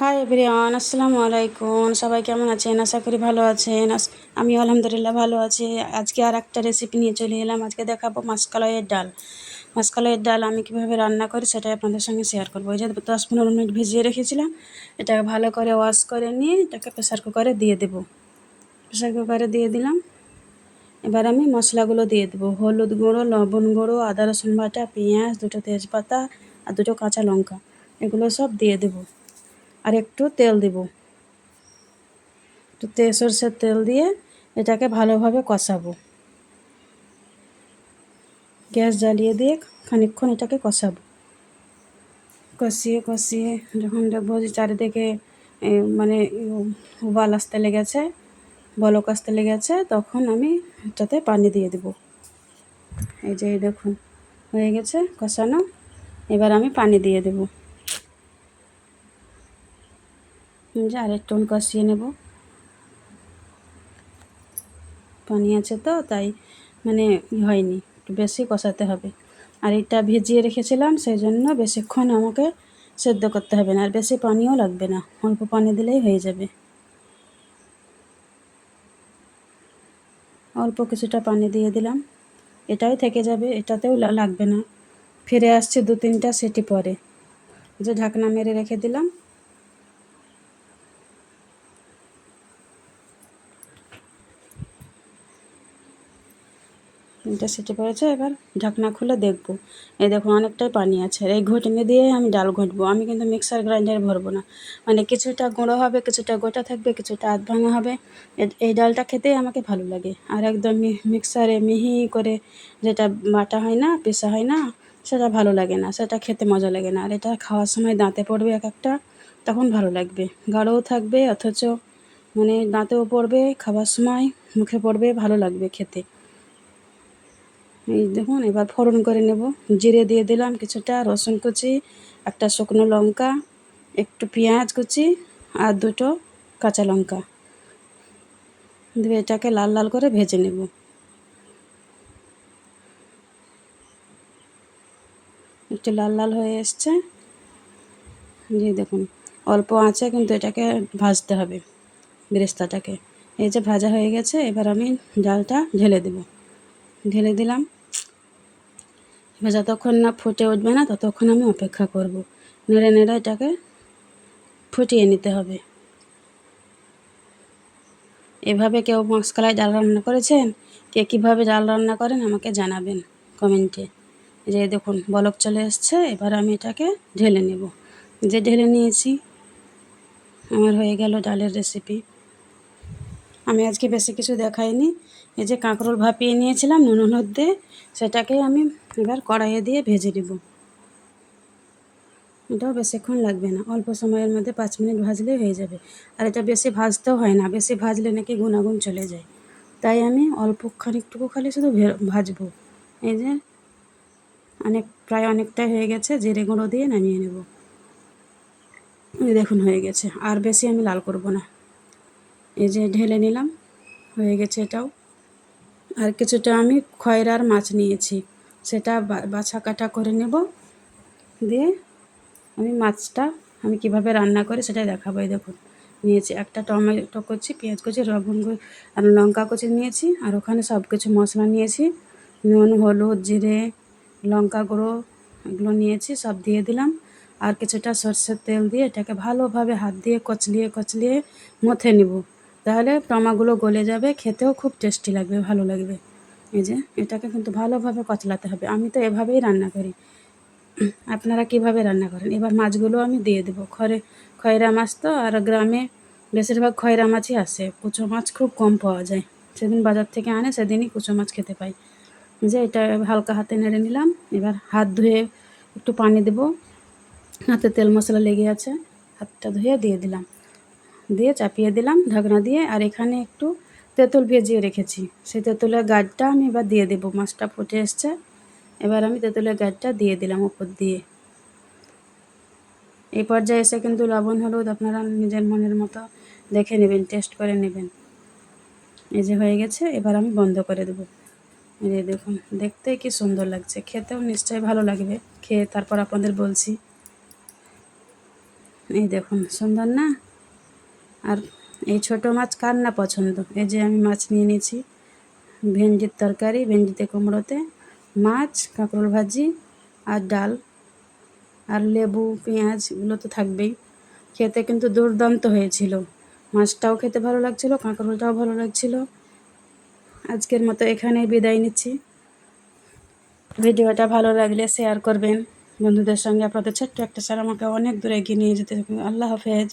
Hi everyone আসসালামু আলাইকুম সবাই কেমন আছেন? আশা করি ভালো আছেন। আমি আলহামদুলিল্লাহ ভালো আছি। আজকে আর একটা রেসিপি নিয়ে চলে এলাম। আজকে দেখাবো মাসকালাইয়ের ডাল। মাসকালাইয়ের ডাল আমি কীভাবে রান্না করি সেটাই আপনাদের সঙ্গে শেয়ার করব। এই যে দশ পনেরো মিনিট ভিজিয়ে রেখেছিলাম, এটাকে ভালো করে ওয়াশ করে নিয়ে এটাকে প্রেসার কুকারে দিয়ে দেবো। প্রেসার কুকারে দিয়ে দিলাম। এবার আমি মশলাগুলো দিয়ে দেবো। হলুদ গুঁড়ো, লবণ গুঁড়ো, আদা রসুন বাটা, পেঁয়াজ, দুটো তেজপাতা আর দুটো কাঁচা লঙ্কা। এগুলো সব দিয়ে দেবো। আর একটু তেল দেব। একটু তে সরষের তেল দিয়ে এটাকে ভালোভাবে কষাবো। গ্যাস জ্বালিয়ে দিয়ে খানিকক্ষণ এটাকে কষাবো। কষিয়ে কষিয়ে যখন দেখব যে চারিদিকে মানে উবাল আসতে লেগেছে, বলক আসতে লেগেছে, তখন আমি এটাতে পানি দিয়ে দেব। এই যে দেখুন, হয়ে গেছে কষানো। এবার আমি পানি দিয়ে দেবো যে আরেকটু কষিয়ে নেব। পানি আছে তো, তাই মানে হয়নি, একটু বেশি কষাতে হবে। আর এটা ভিজিয়ে রেখেছিলাম সেই জন্য বেশিক্ষণ আমাকে সেদ্ধ করতে হবে না, আর বেশি পানিও লাগবে না, অল্প পানি দিলেই হয়ে যাবে। অল্প কিছুটা পানি দিয়ে দিলাম, এটাই থেকে যাবে, এটাতেও লাগবে না। ফিরে আসছে দু তিনটা সেটি পরে, যে ঢাকনা মেরে রেখে দিলাম। তিনটা সিটি পড়েছে, এবার ঢাকনা খুলে দেখব। এই দেখো, অনেকটাই পানি আছে। এই ঘুটনি দিয়ে আমি ডাল ঘুটবো। আমি কিন্তু মিক্সার গ্রাইন্ডারে ভরবো না। মানে কিছুটা গুঁড়ো হবে, কিছুটা গোটা থাকবে, কিছুটা আধ ভাঙা হবে। এই ডালটা খেতেই আমাকে ভালো লাগে। আর একদম মিক্সারে মিহি করে যেটা বাটা হয় না পেশা হয় না, সেটা ভালো লাগে না। সেটা খেতে মজা লাগে না। আর এটা খাওয়ার সময় দাঁতে পড়বে এক একটা, তখন ভালো লাগবে। গাঢ়ও থাকবে, অথচ মানে দাঁতেও পড়বে খাবার সময় মুখে পড়বে, ভালো লাগবে খেতে। এই দেখুন, এবার ফোড়ন করে নেব। জিরে দিয়ে দিলাম কিছুটা রসুন কুচি, একটা শুকনো লঙ্কা, একটু পেঁয়াজ কুচি আর দুটো কাঁচা লঙ্কা। দিয়ে এটাকে লাল লাল করে ভেজে নেব। একটু লাল লাল হয়ে এসছে। যে দেখুন, অল্প আঁচে কিন্তু এটাকে ভাজতে হবে বেরেস্তাটাকে। এই যে ভাজা হয়ে গেছে, এবার আমি ডালটা ঢেলে দেব। ঢেলে দিলাম। এবার যতক্ষণ না ফুটে উঠবে না, ততক্ষণ আমি অপেক্ষা করব। নেড়ে নেড়ে এটাকে ফুটিয়ে নিতে হবে। এভাবে কেউ মাসকালাই ডাল রান্না করেছেন? কে কীভাবে ডাল রান্না করেন আমাকে জানাবেন কমেন্টে। যে দেখুন, বলক চলে এসছে, এবার আমি এটাকে ঢেলে নেব। যে ঢেলে নিয়েছি, আমার হয়ে গেল ডালের রেসিপি আমি আজকে বেশি কিছু দেখাইনি। এই যে কাঁকরোল ভাপিয়ে নিয়েছিলাম নুন হলুদ দিয়ে, সেটাকে আমি এবার কড়াইয়ে দিয়ে ভেজে নেব। এটাও বেশিক্ষণ লাগবে না, অল্প সময়ের মধ্যে পাঁচ মিনিট ভাজলেই হয়ে যাবে। আর এটা বেশি ভাজতেও হয় না, বেশি ভাজলে নাকি গুণাগুণ চলে যায়। তাই আমি অল্প খানিকটুকু খালি শুধু ভাজবো। এই যে অনেক, প্রায় অনেকটাই হয়ে গেছে, জিরে গুঁড়ো দিয়ে নামিয়ে নেব। দেখুন হয়ে গেছে, আর বেশি আমি লাল করব না। এই যে ঢেলে নিলাম, হয়ে গেছে এটাও। আর কিছুটা আমি খয়রার মাছ নিয়েছি। সেটা বাছা কাটা করে নেব। দিয়ে আমি মাছটা আমি কীভাবে রান্না করি সেটাই দেখাবো। দেখুন, নিয়েছি একটা টমেটো কুচি, পেঁয়াজ কুচি লবণ আর লঙ্কা কুচি নিয়েছি। আর ওখানে সব কিছু মশলা নিয়েছি। নুন, হলুদ, জিরে, লঙ্কা গুঁড়ো এগুলো নিয়েছি, সব দিয়ে দিলাম। আর কিছুটা সর্ষের তেল দিয়ে এটাকে ভালোভাবে হাত দিয়ে কচলিয়ে কচলিয়ে মথে নিব। তাহলে টমাগুলো গলে যাবে, খেতেও খুব টেস্টি লাগবে, ভালো লাগবে। এই যে, এটাকে কিন্তু ভালোভাবে কচলাতে হবে। আমি তো এভাবেই রান্না করি। আপনারা কীভাবে রান্না করেন? এবার মাছগুলো আমি দিয়ে দেবো। খরে খয়রা মাছ তো, আর গ্রামে বেশিরভাগ খয়রা মাছই আসে। কুচো মাছ খুব কম পাওয়া যায়। সেদিন বাজার থেকে আনে, সেদিনই কুচো মাছ খেতে পাই। যে, এটা হালকা হাতে নেড়ে নিলাম। এবার হাত ধুয়ে একটু পানি দেবো। হাতে তেল মশলা লেগে আছে। হাতটা ধুয়ে দিয়ে দিলাম। দিয়ে চাপিয়ে দিলাম ঢাকনা দিয়ে আর এখানে একটু তেঁতুল ভেজিয়ে রেখেছি। সেই তেঁতুলের গাঢ়টা আমি এবার দিয়ে দেবো, মাছটা ফুটে এসছে। এবার আমি তেঁতুলের গাঢ়টা দিয়ে দিলাম উপর দিয়ে। এই পর্যায়ে এসে কিন্তু লবণ, হলুদ আপনারা নিজের মনের মতো দেখে নেবেন, টেস্ট করে নেবেন। এই যে হয়ে গেছে, এবার আমি বন্ধ করে দেবো। এই দেখুন, দেখতে কি সুন্দর লাগছে, খেতেও নিশ্চয়ই ভালো লাগবে। খেয়ে তারপর আপনাদের বলছি। এই দেখুন, সুন্দর না? আর এই ছোট মাছ কার না পছন্দ? এই যে আমি মাছ নিয়ে নিয়েছি, ভেন্ডির তরকারি, ভেন্ডিতে কুমড়োতে মাছ, কাঁকরোল ভাজি আর ডাল আর লেবু, পেঁয়াজ, এগুলো তো থাকবেই। খেতে কিন্তু দুর্দান্ত হয়েছিল। মাছটাও খেতে ভালো লাগছিল, কাঁকরোলটাও ভালো লাগছিল। আজকের মতো এখানেই বিদায় নিচ্ছি। ভিডিওটা ভালো লাগলে শেয়ার করবেন। বন্ধুদের সঙ্গে আপনাদের ছোট্ট একটা স্যার আমাকে অনেক দূরে এগিয়ে নিয়ে যেতে আল্লাহ হাফেজ।